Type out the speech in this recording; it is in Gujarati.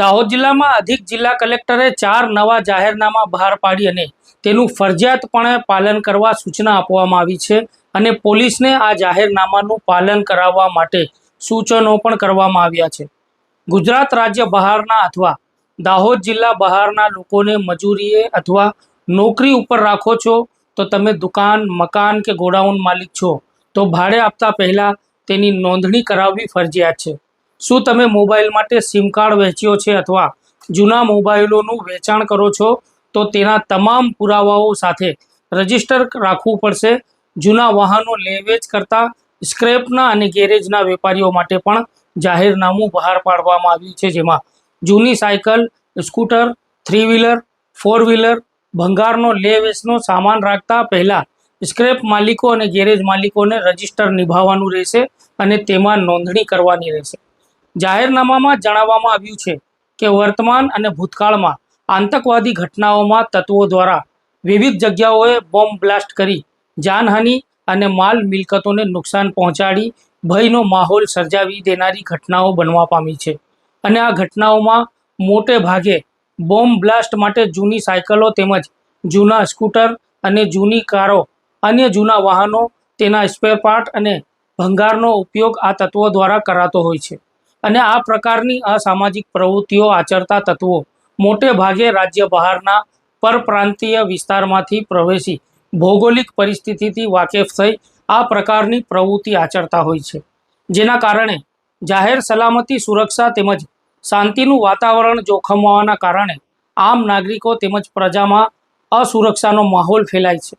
દાહોદ જિલ્લામાં અધિક જિલ્લા કલેક્ટરે ચાર નવા જાહેરનામા બહાર પાડી અને તેનું ફરજિયાતપણે પાલન કરવા સૂચના આપવામાં આવી છે અને પોલીસને આ જાહેરનામાનું પાલન કરાવવા માટે સૂચનો પણ કરવામાં આવ્યા છે. ગુજરાત રાજ્ય બહારના અથવા દાહોદ જિલ્લા બહારના લોકોને મજૂરીએ અથવા નોકરી ઉપર રાખો છો તો તમે દુકાન, મકાન કે ગોડાઉન માલિક છો તો ભાડે આપતા પહેલાં તેની નોંધણી કરાવવી ફરજિયાત છે. શું તમે મોબાઈલ માટે સિમ કાર્ડ વેચ્યો છે અથવા જૂના મોબાઈલોનું વેચાણ કરો છો? તો તેના તમામ પુરાવાઓ સાથે રજિસ્ટર રાખવું પડશે. જૂના વાહનો લેવેચ કરતા સ્ક્રેપના અને ગેરેજના વેપારીઓ માટે પણ જાહેરનામું બહાર પાડવામાં આવ્યું છે, જેમાં જૂની cycle, scooter three wheeler four wheeler ભંગારનો લે વેચનો સામાન રાખતા પહેલાં સ્ક્રેપ માલિકો અને ગેરેજ માલિકોને રજિસ્ટર નિભાવવાનું રહેશે અને તેમાં નોંધણી કરવાની રહેશે. જાહેરનામામાં જણાવવામાં આવ્યું છે કે વર્તમાન અને ભૂતકાળમાં આતંકવાદી ઘટનાઓમાં તત્વો દ્વારા વિવિધ જગ્યાઓએ બોમ્બ બ્લાસ્ટ કરી જાનહાનિ અને માલ મિલકતોને નુકસાન પહોંચાડી ભયનો માહોલ સર્જાવી દેનારી ઘટનાઓ બનવા પામી છે. અને આ ઘટનાઓમાં મોટે ભાગે બોમ્બ બ્લાસ્ટ માટે જૂની સાયકલો તેમજ જૂના સ્કૂટર અને જૂની કારો, અન્ય જૂના વાહનો, તેના સ્પેર પાર્ટ અને ભંગારનો ઉપયોગ આ તત્વો દ્વારા કરાતો હોય છે. અને આ પ્રકારની અસામાજિક પ્રવૃત્તિઓ આચરતા તત્વો મોટે ભાગે રાજ્ય બહારના પરપ્રાંતીય વિસ્તારમાંથી પ્રવેશી ભૌગોલિક પરિસ્થિતિથી વાકેફ થઈ આ પ્રકારની પ્રવૃત્તિ આચરતા હોય છે. જેના કારણે જાહેર સલામતી, સુરક્ષા તેમજ શાંતિનું વાતાવરણ જોખમવાના કારણે આમ નાગરિકો તેમજ પ્રજામાં અસુરક્ષાનો માહોલ ફેલાય છે.